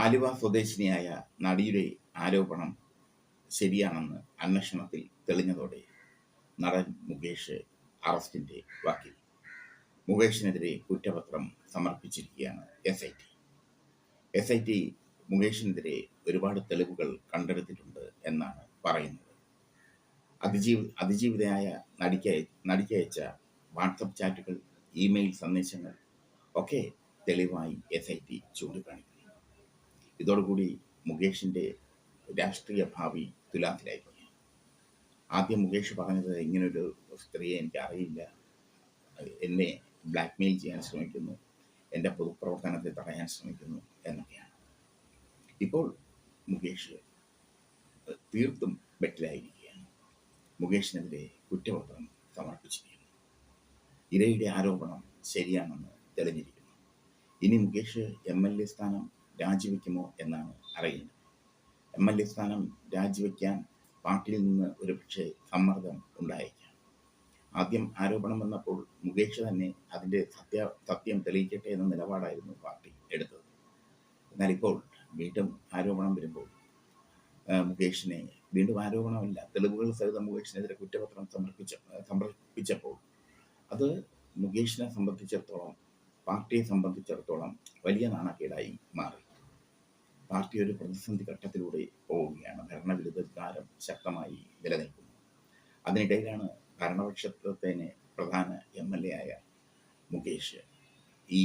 ആലുവ സ്വദേശിനിയായ നടിയുടെ ആരോപണം ശരിയാണെന്ന് അന്വേഷണത്തിൽ തെളിഞ്ഞതോടെ നടൻ മുകേഷ് അറസ്റ്റിന്റെ വക്കീൽ. മുകേഷിനെതിരെ കുറ്റപത്രം സമർപ്പിച്ചിരിക്കുകയാണ് S I T S I T മുകേഷിനെതിരെ ഒരുപാട് തെളിവുകൾ കണ്ടെടുത്തിട്ടുണ്ട് എന്നാണ് പറയുന്നത്. അതിജീവി അതിജീവിതയായ നടിക്ക് നടിക്കയച്ച വാട്സപ്പ് ചാറ്റുകൾ ഇമെയിൽ സന്ദേശങ്ങൾ ഒക്കെ തെളിവായി എസ് ഐ ടി ചൂണ്ടിക്കാണിക്കുന്നു. ഇതോടുകൂടി മുകേഷിന്റെ രാഷ്ട്രീയ ഭാവി തുലാത്തിലായിരിക്കും ആദ്യം മുകേഷ് പറഞ്ഞത് ഇങ്ങനൊരു സ്ത്രീയെ എനിക്ക് അറിയില്ല. എന്നെ ബ്ലാക്ക്മെയിൽ ചെയ്യാൻ ശ്രമിക്കുന്നു. എന്റെ പൊതുപ്രവർത്തനത്തെ തടയാൻ ശ്രമിക്കുന്നു എന്നൊക്കെയാണ്. ഇപ്പോൾ മുകേഷ് തീർത്തും ബെറ്റിലായിരിക്കുകയാണ്. മുകേഷിനെതിരെ കുറ്റപത്രം സമർപ്പിച്ചിരിക്കുന്നു. ഇരയുടെ ആരോപണം ശരിയാണെന്ന് തെളിഞ്ഞിരിക്കുന്നു. ഇനി മുകേഷ് എം എൽ എ സ്ഥാനം രാജിവെക്കുമോ എന്നാണ് അറിയുന്നത്. എം എൽ എ സ്ഥാനം രാജിവെക്കാൻ പാർട്ടിയിൽ നിന്ന് ഒരു പക്ഷേ സമ്മർദ്ദം ഉണ്ടായേക്കാം. ആദ്യം ആരോപണം വന്നപ്പോൾ മുകേഷ് തന്നെ അതിന്റെ സത്യ സത്യം തെളിയിക്കട്ടെ എന്ന നിലപാടായിരുന്നു പാർട്ടി എടുത്തത്. എന്നാൽ ഇപ്പോൾ വീണ്ടും ആരോപണം വരുമ്പോൾ മുകേഷിനെ വീണ്ടും ആരോപണമല്ല. തെളിവുകൾ സഹിതം മുകേഷിനെതിരെ കുറ്റപത്രം സമർപ്പിച്ച സമർപ്പിച്ചപ്പോൾ അത് മുകേഷിനെ സംബന്ധിച്ചിടത്തോളം പാർട്ടിയെ സംബന്ധിച്ചിടത്തോളം വലിയ നാണക്കേടായി മാറി. പാർട്ടി ഒരു പ്രതിസന്ധി ഘട്ടത്തിലൂടെ പോവുകയാണ്. ഭരണവിരുദ്ധ വികാരം ശക്തമായി നിലനിൽക്കുന്നു. അതിനിടയിലാണ് ഭരണപക്ഷത്തിന് പ്രധാന എം എൽ എ ആയ മുകേഷ് ഈ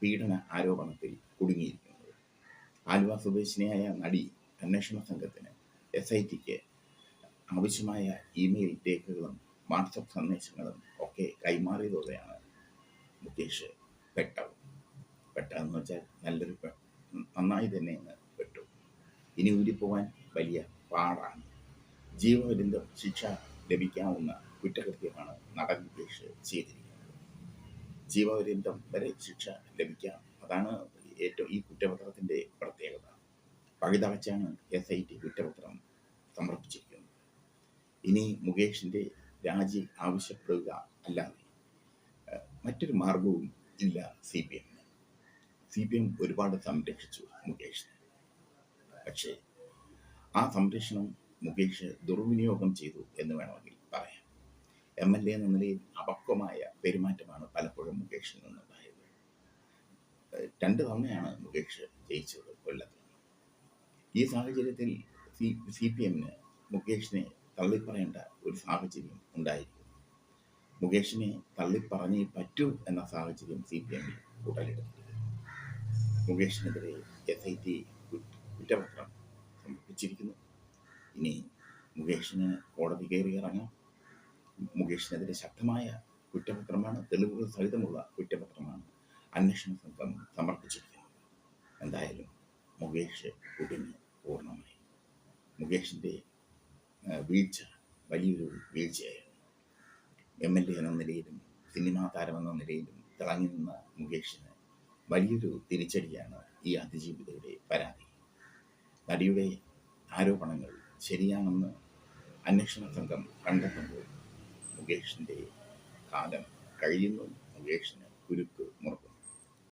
പീഡന ആരോപണത്തിൽ കുടുങ്ങിയിരിക്കുന്നത്. ആലുവ സ്വദേശിനിയായ നടി അന്വേഷണ സംഘത്തിന് എസ് ഐ ടിക്ക് ആവശ്യമായ ഇമെയിൽ രേഖകളും വാട്സപ്പ് സന്ദേശങ്ങളും ഒക്കെ കൈമാറിയതോടെയാണ് മുകേഷ് പെട്ടത്. പെട്ടതെന്ന് വെച്ചാൽ നല്ലൊരു നന്നായി തന്നെ അങ്ങ് പെട്ടു. ഇനി ഊരിപ്പോവാൻ വലിയ പാടാണ്. ജീവപര്യന്തം ശിക്ഷ ലഭിക്കാവുന്ന കുറ്റകൃത്യമാണ് നടൻ മുകേഷ് ചെയ്തിരിക്കുന്നത്. ജീവപര്യന്തം വരെ ശിക്ഷ ലഭിക്കാം. അതാണ് ഏറ്റവും ഈ കുറ്റപത്രത്തിന്റെ പ്രത്യേകത. പഴുതടച്ചാണ് എസ് ഐ ടി കുറ്റപത്രം സമർപ്പിച്ചിരിക്കുന്നത്. ഇനി മുകേഷിന്റെ രാജി ആവശ്യപ്പെടുക അല്ലാതെ മറ്റൊരു മാർഗവും ഇല്ല സി പി എമ്മിന് സി പി എം ഒരുപാട് സംരക്ഷിച്ചു മുകേഷ്. പക്ഷേ ആ സംരക്ഷണം മുകേഷ് ദുർവിനിയോഗം ചെയ്തു എന്ന് വേണമെങ്കിൽ പറയാം. എം എൽ എ എന്ന നിലയിൽ അപക്വമായ പെരുമാറ്റമാണ് പലപ്പോഴും മുകേഷിൽ നിന്നുണ്ടായത്. രണ്ട് തവണയാണ് മുകേഷ് ജയിച്ചത് കൊല്ലത്ത്. ഈ സാഹചര്യത്തിൽ സി പി എമ്മിന് മുകേഷിനെ തള്ളിപ്പറയേണ്ട ഒരു സാഹചര്യം ഉണ്ടായിരിക്കും. മുകേഷിനെ തള്ളിപ്പറഞ്ഞേ പറ്റൂ എന്ന സാഹചര്യം സി പി എമ്മിൽ ഉടലെടുത്തിട്ടുണ്ട് മുകേഷിനെതിരെ എസ് ഐ ടി കുറ്റപത്രം സമർപ്പിച്ചിരിക്കുന്നു. ഇനി മുകേഷിന് കോടതി കയറി ഇറങ്ങാം. മുകേഷിനെതിരെ ശക്തമായ കുറ്റപത്രമാണ് തെളിവുകൾ സഹിതമുള്ള കുറ്റപത്രമാണ് അന്വേഷണ സംഘം സമർപ്പിച്ചിരിക്കുന്നത്. എന്തായാലും മുകേഷ് കുടുങ്ങി പൂർണമായി. മുകേഷിന്റെ വീഴ്ച വലിയൊരു വീഴ്ചയായിരുന്നു. എം എൽ എ എന്ന നിലയിലും സിനിമാ താരമെന്ന നിലയിലും തിളങ്ങി നിന്ന മുകേഷിന് വലിയൊരു തിരിച്ചടിയാണ് ഈ അതിജീവിതയുടെ പരാതി. നടിയുടെ ആരോപണങ്ങൾ ശരിയാണെന്ന് അന്വേഷണ സംഘം കണ്ടെത്തുമ്പോൾ മുകേഷിന്റെ കാലം കഴിയുന്നു. മുകേഷിന് കുരുക്ക് മുറുക്കുന്നു